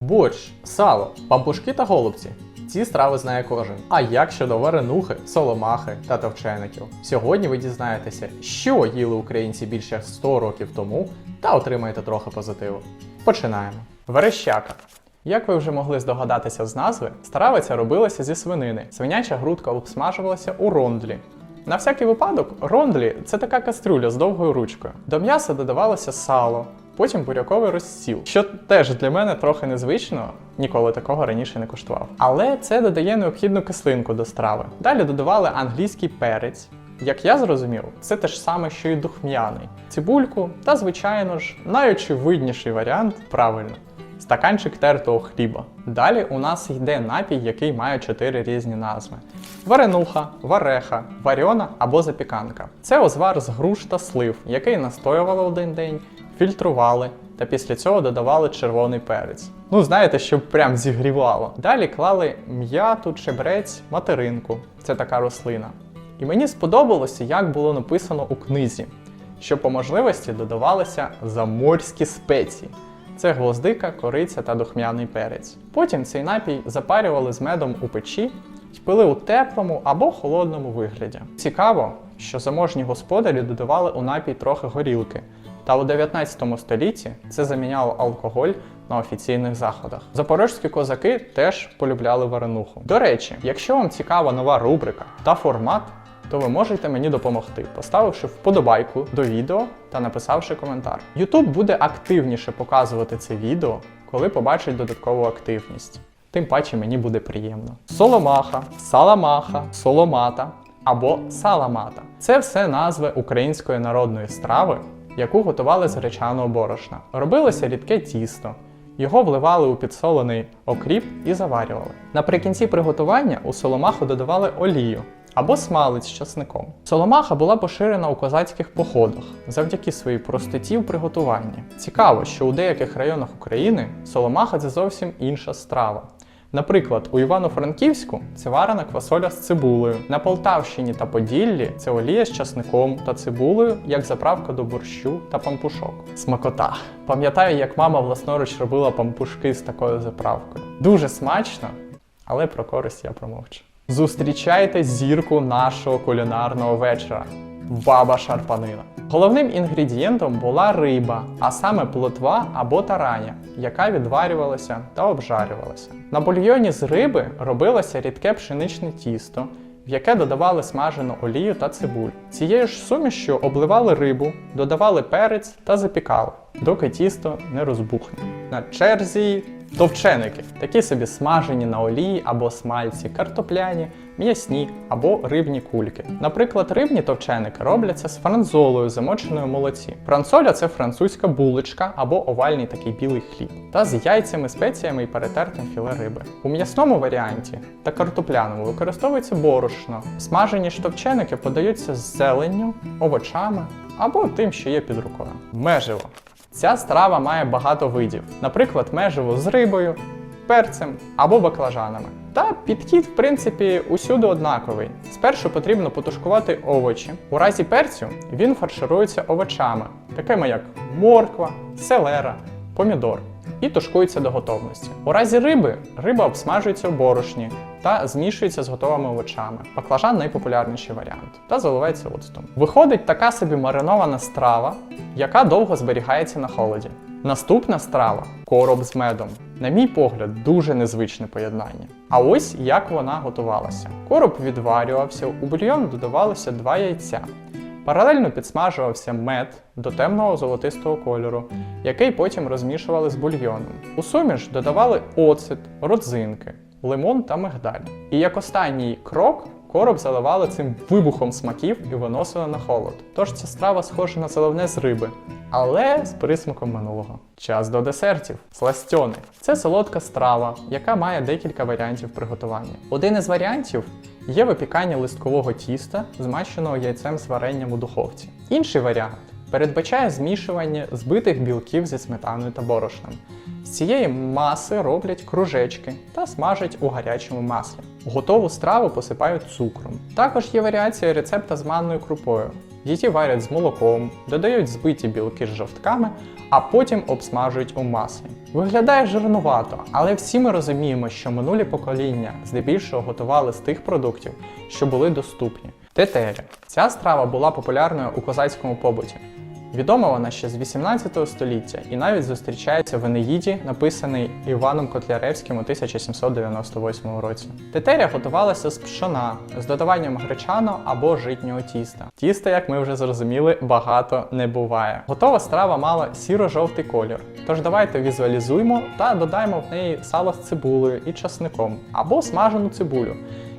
Борщ, сало, пампушки та голубці. Ці страви знає кожен. А як щодо варенухи, соломахи та товчеників? Сьогодні ви дізнаєтеся, що їли українці більше 100 років тому, та отримаєте трохи позитиву. Починаємо. Верещака. Як ви вже могли здогадатися з назви, страва ця робилася зі свинини. Свиняча грудка обсмажувалася у рондлі. На всякий випадок, рондлі це така кастрюля з довгою ручкою. До м'яса додавалося сало, потім буряковий розсіл, що теж для мене трохи незвично, ніколи такого раніше не куштував. Але це додає необхідну кислинку до страви. Далі додавали англійський перець. Як я зрозумів, це те ж саме, що й духм'яний, цибульку та, звичайно ж, найочевидніший варіант правильно стаканчик тертого хліба. Далі у нас йде напій, який має чотири різні назви: варенуха, вареха, варьона або запіканка. Це озвар з груш та слив, який настоювали один день, фільтрували та після цього додавали червоний перець. Ну, знаєте, щоб прям зігрівало. Далі клали м'яту, чебрець, материнку. Це така рослина. І мені сподобалося, як було написано у книзі, що по можливості додавалися заморські спеції. Це гвоздика, кориця та духмяний перець. Потім цей напій запарювали з медом у печі і пили у теплому або холодному вигляді. Цікаво, що заможні господарі додавали у напій трохи горілки, та у 19 столітті це заміняло алкоголь на офіційних заходах. Запорожські козаки теж полюбляли варенуху. До речі, якщо вам цікава нова рубрика та формат, то ви можете мені допомогти, поставивши вподобайку до відео та написавши коментар. YouTube буде активніше показувати це відео, коли побачить додаткову активність. Тим паче мені буде приємно. Соломаха, саламаха, соломата або саламата це все назви української народної страви, яку готували з гречаного борошна. Робилося рідке тісто. Його вливали у підсолений окріп і заварювали. Наприкінці приготування у соломаху додавали олію або смалець з часником. Соломаха була поширена у козацьких походах завдяки своїй простоті в приготуванні. Цікаво, що у деяких районах України соломаха це зовсім інша страва. Наприклад, у Івано-Франківську це варена квасоля з цибулею. На Полтавщині та Поділлі це олія з часником та цибулею, як заправка до борщу та пампушок. Смакота. Пам'ятаю, як мама власноруч робила пампушки з такою заправкою. Дуже смачно, але про користь я промовчу. Зустрічайте зірку нашого кулінарного вечора баба шарпанина. Головним інгредієнтом була риба, а саме плотва або тараня, яка відварювалася та обжарювалася. На бульйоні з риби робилося рідке пшеничне тісто, в яке додавали смажену олію та цибуль. Цією ж сумішю обливали рибу, додавали перець та запікали, доки тісто не розбухне. На черзі товченики, такі собі смажені на олії або смальці, картопляні, м'ясні або рибні кульки. Наприклад, рибні товченики робляться з франзолою, замоченою в молоці. Францоля це французька булочка або овальний такий білий хліб, та з яйцями, спеціями і перетертим філе риби. У м'ясному варіанті та картопляному використовується борошно. Смажені ж товченики подаються з зеленню, овочами або тим, що є під рукою. Меживо. Ця страва має багато видів, наприклад, меживо з рибою, перцем або баклажанами. Та підхід, в принципі, усюди однаковий. Спершу потрібно потушкувати овочі. У разі перцю він фарширується овочами, такими як морква, селера, помідор, і тушкується до готовності. У разі риби риба обсмажується в борошні та змішується з готовими овочами. Баклажан найпопулярніший варіант та заливається оцтом. Виходить така собі маринована страва, яка довго зберігається на холоді. Наступна страва короб з медом. На мій погляд, дуже незвичне поєднання. А ось як вона готувалася. Короб відварювався, у бульйон додавалося два яйця. Паралельно підсмажувався мед до темного золотистого кольору, який потім розмішували з бульйоном. У суміш додавали оцет, родзинки, лимон та мигдаль. І як останній крок короб заливали цим вибухом смаків і виносили на холод. Тож ця страва схожа на заливне з риби, але з присмаком минулого. Час до десертів. Сластьони. Це солодка страва, яка має декілька варіантів приготування. Один із варіантів є випікання листкового тіста, змащеного яйцем з варенням у духовці. Інший варіант передбачає змішування збитих білків зі сметаною та борошном. З цієї маси роблять кружечки та смажать у гарячому маслі. Готову страву посипають цукром. Також є варіація рецепта з манною крупою. Її варять з молоком, додають збиті білки з жовтками, а потім обсмажують у маслі. Виглядає жирнувато, але всі ми розуміємо, що минулі покоління здебільшого готували з тих продуктів, що були доступні. Тетері. Ця страва була популярною у козацькому побуті. Відома вона ще з 18 століття і навіть зустрічається в Енеїді, написаний Іваном Котляревським у 1798 році. Тетеря готувалася з пшона з додаванням гречаного або житнього тіста. Тіста, як ми вже зрозуміли, багато не буває. Готова страва мала сіро-жовтий колір. Тож давайте візуалізуємо та додаємо в неї сало з цибулею і часником або смажену цибулю.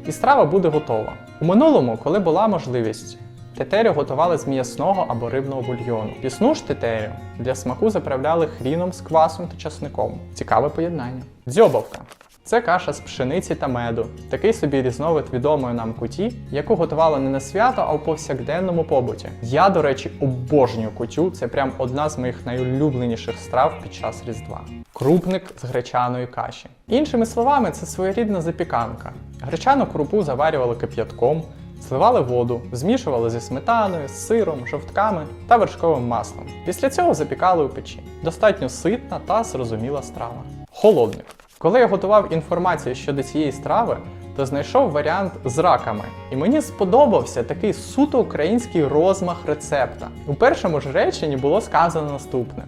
І страва буде готова. У минулому, коли була можливість, Тетерю готували з м'ясного або рибного бульйону. Пісну ж тетерю для смаку заправляли хріном з квасом та часником. Цікаве поєднання. Дзьобовка. Це каша з пшениці та меду, такий собі різновид відомої нам куті, яку готували не на свято, а в повсякденному побуті. Я, до речі, обожнюю кутю, це прям одна з моїх найулюбленіших страв під час Різдва. Крупник з гречаної каші. Іншими словами, це своєрідна запіканка. Гречану крупу заварювали кип'ятком, Зливали воду, змішували зі сметаною, з сиром, жовтками та вершковим маслом. Після цього запікали у печі. Достатньо ситна та зрозуміла страва. Холодник. Коли я готував інформацію щодо цієї страви, то знайшов варіант з раками. І мені сподобався такий суто український розмах рецепта. У першому ж реченні було сказано наступне: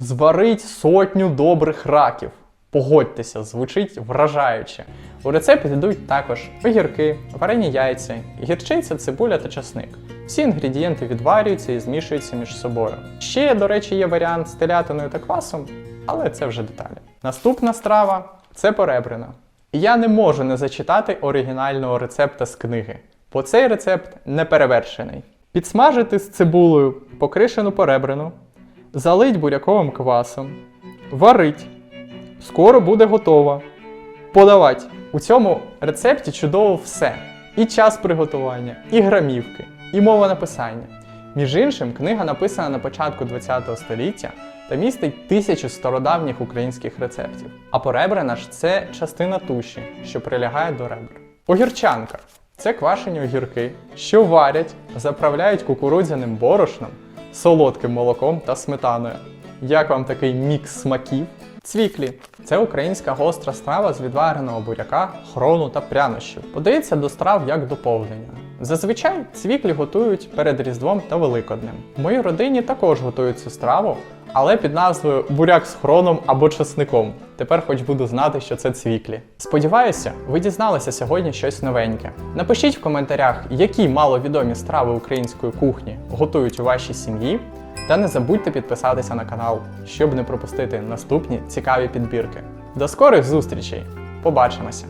зварить сотню добрих раків. Погодьтеся, звучить вражаюче. У рецепт йдуть також огірки, варені яйця, гірчиця, цибуля та часник. Всі інгредієнти відварюються і змішуються між собою. Ще, до речі, є варіант з телятиною та квасом, але це вже деталі. Наступна страва це поребрина. І я не можу не зачитати оригінального рецепта з книги, бо цей рецепт не перевершений. Підсмажити з цибулею покришену поребрину, залить буряковим квасом, варить. Скоро буде готова. Подавать. У цьому рецепті чудово все: і час приготування, і грамівки, і мова написання. Між іншим, книга написана на початку ХХ століття та містить тисячу стародавніх українських рецептів. А поребрина ж це частина туші, що прилягає до ребр. Огірчанка це квашені огірки, що варять, заправляють кукурудзяним борошном, солодким молоком та сметаною. Як вам такий мікс смаків? Цвіклі це українська гостра страва з відвареного буряка, хрону та прянощів. Подається до страв як доповнення. Зазвичай цвіклі готують перед Різдвом та Великоднем. В моїй родині також готують цю страву, але під назвою буряк з хроном або чесником. Тепер хоч буду знати, що це цвіклі. Сподіваюся, ви дізналися сьогодні щось новеньке. Напишіть в коментарях, які маловідомі страви української кухні готують у вашій сім'ї. Та не забудьте підписатися на канал, щоб не пропустити наступні цікаві підбірки. До скорих зустрічей! Побачимося!